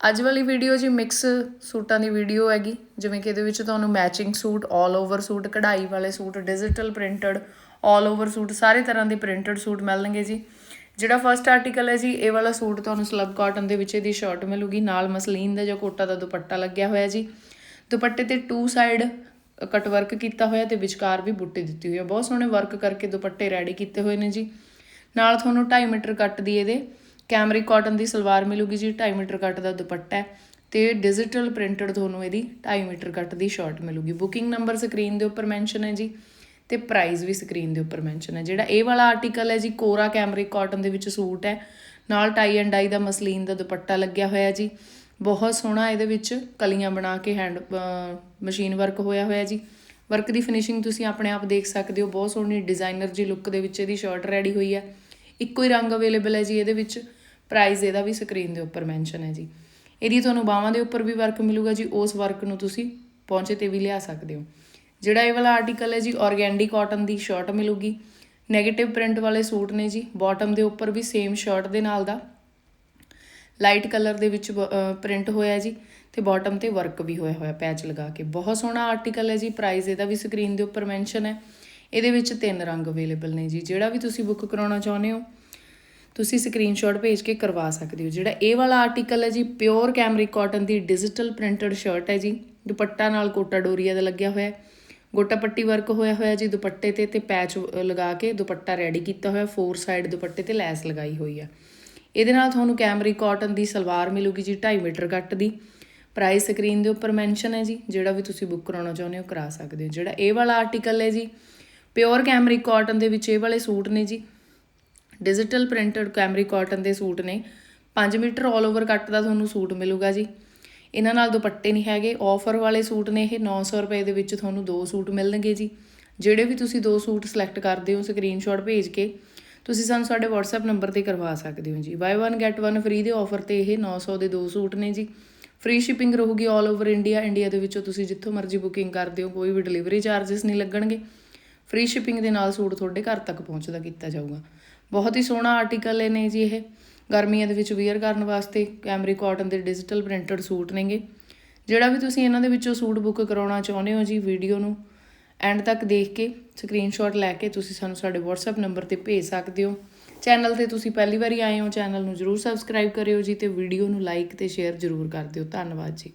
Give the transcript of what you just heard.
ਅੱਜ ਵਾਲੀ ਵੀਡੀਓ ਜੀ ਮਿਕਸ ਸੂਟਾਂ ਦੀ ਵੀਡੀਓ ਹੈਗੀ। ਜਿਵੇਂ ਕਿ ਇਹਦੇ ਵਿੱਚ ਤੁਹਾਨੂੰ ਮੈਚਿੰਗ ਸੂਟ 올 ਓਵਰ ਸੂਟ ਕਢਾਈ ਵਾਲੇ suit digital printed 올 over suit ਸਾਰੇ ਤਰ੍ਹਾਂ ਦੇ ਪ੍ਰਿੰਟਡ ਸੂਟ ਮਿਲਣਗੇ ਜੀ। ਜਿਹੜਾ ਫਰਸਟ ਆਰਟੀਕਲ ਹੈ ਜੀ, ਇਹ ਵਾਲਾ ਸੂਟ ਤੁਹਾਨੂੰ ਸਲਬ ਕਾਟਨ ਦੇ ਵਿੱਚ ਇਹਦੀ ਸ਼ਰਟ ਮਿਲੂਗੀ, ਨਾਲ ਮਸਲੀਨ ਦਾ ਜਾਂ ਕੋਟਾ ਦਾ ਦੁਪੱਟਾ ਲੱਗਿਆ ਹੋਇਆ ਜੀ। ਦੁਪੱਟੇ ਤੇ ਟੂ ਸਾਈਡ ਕਟ ਵਰਕ ਕੀਤਾ ਹੋਇਆ ਤੇ ਵਿਚਕਾਰ ਵੀ ਬੁੱਟੀ ਦਿੱਤੀ ਹੋਈ ਹੈ। ਬਹੁਤ ਸੋਹਣੇ ਵਰਕ ਕਰਕੇ ਦੁਪੱਟੇ ਰੈਡੀ ਕੀਤੇ ਹੋਏ ਨੇ ਜੀ। ਨਾਲ ਤੁਹਾਨੂੰ 2.5 ਮੀਟਰ ਕੱਟ ਦੀ ਇਹਦੇ ਕੈਮਰਿਕ ਕਾਟਨ ਦੀ ਸਲਵਾਰ ਮਿਲੂਗੀ ਜੀ 2.5 ਮੀਟਰ ਕੱਟ ਦਾ ਦੁਪੱਟਾ ਹੈ ਤੇ ਡਿਜੀਟਲ ਪ੍ਰਿੰਟਡ ਤੁਹਾਨੂੰ ਇਹਦੀ 2.5 ਮੀਟਰ ਕੱਟ ਦੀ ਸ਼ਰਟ ਮਿਲੂਗੀ। ਬੁਕਿੰਗ ਨੰਬਰ ਸਕਰੀਨ ਦੇ ਉੱਪਰ ਮੈਂਸ਼ਨ ਹੈ ਜੀ ਤੇ ਪ੍ਰਾਈਸ ਵੀ ਸਕਰੀਨ ਦੇ ਉੱਪਰ ਮੈਂਸ਼ਨ ਹੈ। ਜਿਹੜਾ ਇਹ ਵਾਲਾ ਆਰਟੀਕਲ ਹੈ ਜੀ ਕੋਰਾ ਕੈਮਰਿਕ ਕਾਟਨ ਦੇ ਵਿੱਚ ਸੂਟ ਹੈ। ਨਾਲ ਟਾਈ ਐਂਡ ਡਾਈ ਦਾ ਮਸਲੀਨ ਦਾ ਦੁਪੱਟਾ ਲੱਗਿਆ ਹੋਇਆ ਜੀ। ਬਹੁਤ ਸੋਹਣਾ ਇਹਦੇ ਵਿੱਚ ਕਲੀਆਂ ਬਣਾ ਕੇ ਹੈਂਡ ਮਸ਼ੀਨ ਵਰਕ ਹੋਇਆ ਹੋਇਆ ਜੀ। ਵਰਕ ਦੀ ਫਿਨਿਸ਼ਿੰਗ ਤੁਸੀਂ ਆਪਣੇ ਆਪ ਦੇਖ ਸਕਦੇ ਹੋ। ਬਹੁਤ ਸੋਹਣੀ ਡਿਜ਼ਾਈਨਰ ਜੀ ਲੁੱਕ ਦੇ ਵਿੱਚ ਇਹਦੀ ਸ਼ਰਟ ਰੈਡੀ ਹੋਈ ਹੈ। ਇੱਕੋ ਹੀ ਰੰਗ ਅਵੇਲੇਬਲ ਹੈ ਜੀ ਇਹਦੇ ਵਿੱਚ। ਪ੍ਰਾਈਸ ਇਹਦਾ ਵੀ ਸਕਰੀਨ ਦੇ ਉੱਪਰ ਮੈਂਸ਼ਨ ਹੈ ਜੀ। ਇਹਦੀ ਤੁਹਾਨੂੰ ਬਾਹਾਂ ਦੇ ਉੱਪਰ ਵੀ ਵਰਕ ਮਿਲੂਗਾ ਜੀ, ਉਸ ਵਰਕ ਨੂੰ ਤੁਸੀਂ ਪਹੁੰਚੇ ਤੇ ਵੀ ਲਿਆ ਸਕਦੇ ਹੋ। ਜਿਹੜਾ ਇਹ ਵਾਲਾ ਆਰਟੀਕਲ ਹੈ ਜੀ ਔਰਗੈਂਡੀ ਕਾਟਨ ਦੀ ਸ਼ਰਟ ਮਿਲੂਗੀ। 네ਗੇਟਿਵ ਪ੍ਰਿੰਟ ਵਾਲੇ ਸੂਟ ਨੇ ਜੀ ਬਾਟਮ ਦੇ ਉੱਪਰ ਵੀ ਸੇਮ ਸ਼ਰਟ ਦੇ ਨਾਲ ਦਾ ਲਾਈਟ ਕਲਰ ਦੇ ਵਿੱਚ ਪ੍ਰਿੰਟ ਹੋਇਆ ਜੀ ਤੇ ਬਾਟਮ ਤੇ ਵਰਕ ਵੀ ਹੋਇਆ ਹੋਇਆ ਪੈਚ ਲਗਾ ਕੇ। ਬਹੁਤ ਸੋਹਣਾ ਆਰਟੀਕਲ ਹੈ ਜੀ ਪ੍ਰਾਈਸ ਇਹਦਾ ਵੀ ਸਕਰੀਨ ਦੇ ਉੱਪਰ ਮੈਂਸ਼ਨ ਹੈ। ਇਹਦੇ ਵਿੱਚ ਤਿੰਨ ਰੰਗ ਅਵੇਲੇਬਲ ਨੇ ਜੀ। ਜਿਹੜਾ ਵੀ ਤੁਸੀਂ ਬੁੱਕ ਕਰਾਉਣਾ ਚਾਹੁੰਦੇ ਹੋ ਤੁਸੀਂ ਸਕਰੀਨਸ਼ਾਟ ਭੇਜ ਕੇ ਕਰਵਾ ਸਕਦੇ ਹੋ। ਜਿਹੜਾ ਇਹ ਵਾਲਾ ਆਰਟੀਕਲ ਹੈ ਜੀ ਪਿਓਰ ਕੈਮਰਿਕ ਕਾਟਨ ਦੀ ਡਿਜੀਟਲ ਪ੍ਰਿੰਟਡ ਸ਼ਰਟ ਹੈ ਜੀ। ਦੁਪੱਟਾ ਨਾਲ ਕੋਟਾ ਡੋਰੀਆ ਦਾ ਲੱਗਿਆ ਹੋਇਆ ਹੈ। ਗੋਟਾ ਪੱਟੀ ਵਰਕ ਹੋਇਆ ਹੋਇਆ ਜੀ, ਦੁਪੱਟੇ ਤੇ ਤੇ ਪੈਚ ਲਗਾ ਕੇ ਦੁਪੱਟਾ ਰੈਡੀ ਕੀਤਾ ਹੋਇਆ ਫੋਰ ਸਾਈਡ ਦੁਪੱਟੇ ਤੇ ਲੈਸ ਲਗਾਈ ਹੋਈ ਆ ਇਹਦੇ ਨਾਲ ਤੁਹਾਨੂੰ ਕੈਮਰੀ ਕਾਟਨ ਦੀ ਸਲਵਾਰ ਮਿਲੂਗੀ ਜੀ 2.5 ਮੀਟਰ ਕੱਟ ਦੀ। ਪ੍ਰਾਈਸ ਸਕਰੀਨ ਦੇ ਉੱਪਰ ਮੈਂਸ਼ਨ ਹੈ ਜੀ, ਜਿਹੜਾ ਵੀ ਤੁਸੀਂ ਬੁੱਕ ਕਰਾਉਣਾ ਚਾਹੁੰਦੇ ਹੋ ਕਰਾ ਸਕਦੇ ਹੋ। ਜਿਹੜਾ ਇਹ ਵਾਲਾ ਆਰਟੀਕਲ ਹੈ ਜੀ ਪਿਓਰ ਕੈਮਰੀ ਕਾਟਨ ਦੇ ਵਿੱਚ ਇਹ ਵਾਲੇ ਸੂਟ ਨੇ ਜੀ। ਡਿਜੀਟਲ ਪ੍ਰਿੰਟਡ ਕੈਮਰੀ ਕਾਟਨ ਦੇ ਸੂਟ ਨੇ। 5 ਮੀਟਰ 올 ਓਵਰ ਕੱਟ ਦਾ ਤੁਹਾਨੂੰ ਸੂਟ ਮਿਲੂਗਾ ਜੀ। ਇਹਨਾਂ ਨਾਲ ਦੁਪੱਟੇ ਨਹੀਂ ਹੈਗੇ। ਆਫਰ ਵਾਲੇ ਸੂਟ ਨੇ ਇਹ 900 ਰੁਪਏ ਦੇ ਵਿੱਚ ਤੁਹਾਨੂੰ ਦੋ ਸੂਟ ਮਿਲਣਗੇ ਜੀ। ਜਿਹੜੇ ਵੀ ਤੁਸੀਂ ਦੋ ਸੂਟ ਸਿਲੈਕਟ ਕਰਦੇ ਹੋ ਸਕਰੀਨਸ਼ਾਟ ਭੇਜ ਕੇ, ਤੁਸੀਂ ਸਾਨੂੰ ਸਾਡੇ WhatsApp ਨੰਬਰ ਤੇ ਕਰਵਾ ਸਕਦੇ ਹੋ ਜੀ। ਬਾਈ 1 ਗੈਟ 1 ਫ੍ਰੀ ਦੇ ਆਫਰ ਤੇ ਇਹ 900 ਦੇ ਦੋ ਸੂਟ ਨੇ ਜੀ। ਫ੍ਰੀ ਸ਼ਿਪਿੰਗ ਰਹੂਗੀ 올 ਓਵਰ ਇੰਡੀਆ ਇੰਡੀਆ ਦੇ ਵਿੱਚੋਂ ਤੁਸੀਂ ਜਿੱਥੋਂ ਮਰਜ਼ੀ ਬੁਕਿੰਗ ਕਰਦੇ ਹੋ, ਕੋਈ ਵੀ ਡਿਲੀਵਰੀ ਚਾਰजेस ਨਹੀਂ ਲੱਗਣਗੇ। ਫ੍ਰੀ ਸ਼ਿਪਿੰਗ ਦੇ ਨਾਲ ਸੂਟ ਤੁਹਾਡੇ ਘਰ ਤੱਕ ਪਹੁੰਚਦਾ ਕੀਤਾ ਜਾਊਗਾ। ਬਹੁਤ ਹੀ ਸੋਹਣਾ ਆਰਟੀਕਲ ਨੇ ਜੀ ਇਹ। ਗਰਮੀਆਂ ਦੇ ਵਿੱਚ ਵੇਅਰ ਕਰਨ ਵਾਸਤੇ ਕੈਮਰੀ ਕਾਟਨ ਦੇ ਡਿਜੀਟਲ ਪ੍ਰਿੰਟਡ ਸੂਟ ਨੇਗੇ। ਜਿਹੜਾ ਵੀ ਤੁਸੀਂ ਇਹਨਾਂ ਦੇ ਵਿੱਚੋਂ ਸੂਟ ਬੁੱਕ ਕਰਾਉਣਾ ਚਾਹੁੰਦੇ ਹੋ ਜੀ ਵੀਡੀਓ ਨੂੰ ਐਂਡ ਤੱਕ ਦੇਖ ਕੇ ਸਕਰੀਨਸ਼ਾਟ ਲੈ ਕੇ ਤੁਸੀਂ ਸਾਨੂੰ ਸਾਡੇ WhatsApp ਨੰਬਰ ਤੇ ਭੇਜ ਸਕਦੇ ਹੋ। ਚੈਨਲ ਤੇ ਤੁਸੀਂ ਪਹਿਲੀ ਵਾਰੀ ਆਏ ਹੋ ਚੈਨਲ ਨੂੰ ਜਰੂਰ ਸਬਸਕ੍ਰਾਈਬ ਕਰਿਓ ਜੀ ਤੇ ਵੀਡੀਓ ਨੂੰ ਲਾਈਕ ਤੇ ਸ਼ੇਅਰ ਜਰੂਰ ਕਰ ਦਿਓ। ਧੰਨਵਾਦ ਜੀ।